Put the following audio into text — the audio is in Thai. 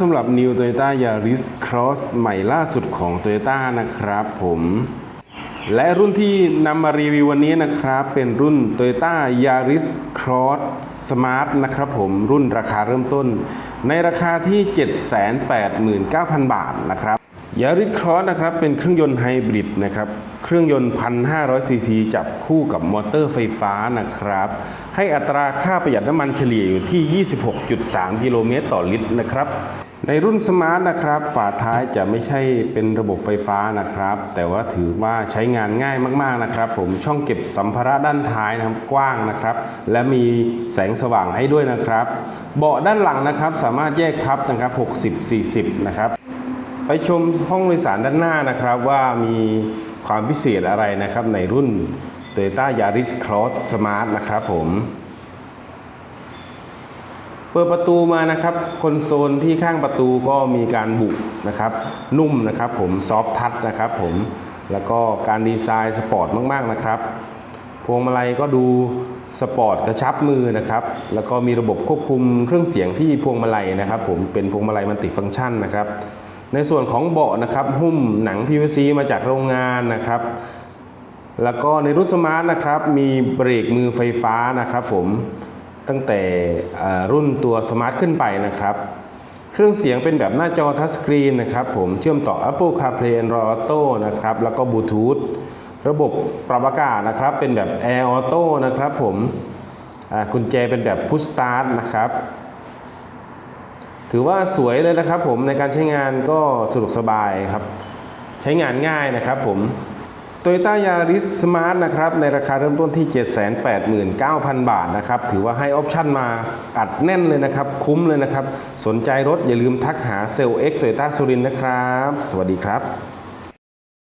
สำหรับ New Toyota Yaris Cross ใหม่ล่าสุดของ Toyota นะครับผมและรุ่นที่นำมารีวิววันนี้นะครับ เป็นรุ่น Toyota Yaris Cross Smart นะครับผมรุ่นราคาเริ่มต้น ในราคาที่ 789,000 บาทนะครับ Yaris Cross นะครับเป็นเครื่องยนต์ไฮบริดนะครับเครื่องยนต์1,500ซีซีจับคู่กับมอเตอร์ไฟฟ้านะครับ ให้อัตราค่าประหยัดน้ำมันเฉลี่ยอยู่ที่ 26.3 กิโลเมตรต่อลิตรนะครับ ในรุ่นสมาร์ทนะครับ ฝาท้ายจะไม่ใช่เป็นระบบไฟฟ้านะครับ แต่ว่าถือว่าใช้งานง่ายมากๆนะครับ ผมช่องเก็บสัมภาระด้านท้ายนะครับกว้างนะครับ และมีแสงสว่างให้ด้วยนะครับ เบาะด้านหลังนะครับ สามารถแยกพับนะครับ 60-40 นะครับ ไปชมห้องโดยสารด้านหน้านะครับว่ามีความพิเศษอะไรนะครับในรุ่น Toyota Yaris Cross Smart นะครับผม เปิดประตูมานะครับคอนโซลที่ข้างประตูก็มีการบุนะครับ นุ่มนะครับผมซอฟทัชนะครับผมแล้วก็การดีไซน์สปอร์ตมาก ๆ นะครับ พวงมาลัยก็ดูสปอร์ตกระชับมือนะครับ แล้วก็มีระบบควบคุมเครื่องเสียงที่พวงมาลัยนะครับ ผมเป็นพวงมาลัยมัลติฟังก์ชันนะครับ ในส่วนของเบาะนะครับหุ้มหนัง PVC มาจากโรงงานนะครับ แล้วก็ในรุ่นสมาร์ทนะครับมีเบรกมือไฟฟ้านะครับผมตั้งแต่รุ่นตัวสมาร์ทขึ้นไปนะครับ เครื่องเสียงเป็นแบบหน้าจอทัชสกรีนนะครับผมเชื่อมต่อ Apple CarPlay Android Auto นะครับแล้วก็บลูทูธระบบปรับอากาศนะครับเป็นแบบ Air Auto นะครับผมกุญแจเป็นแบบ Push Start นะครับ ถือว่าสวยเลยนะครับผมในการใช้งานก็สะดวกสบายครับ ใช้งานง่ายนะครับผม Toyota Yaris Smart นะครับในราคาเริ่มต้นที่ 789,000 บาทนะครับ ถือว่าให้ออปชั่นมาอัดแน่นเลยนะครับ คุ้มเลยนะครับ สนใจรถอย่าลืมทักหาเซลล์เอ็กโตโยต้าสุรินนะครับ สวัสดีครับ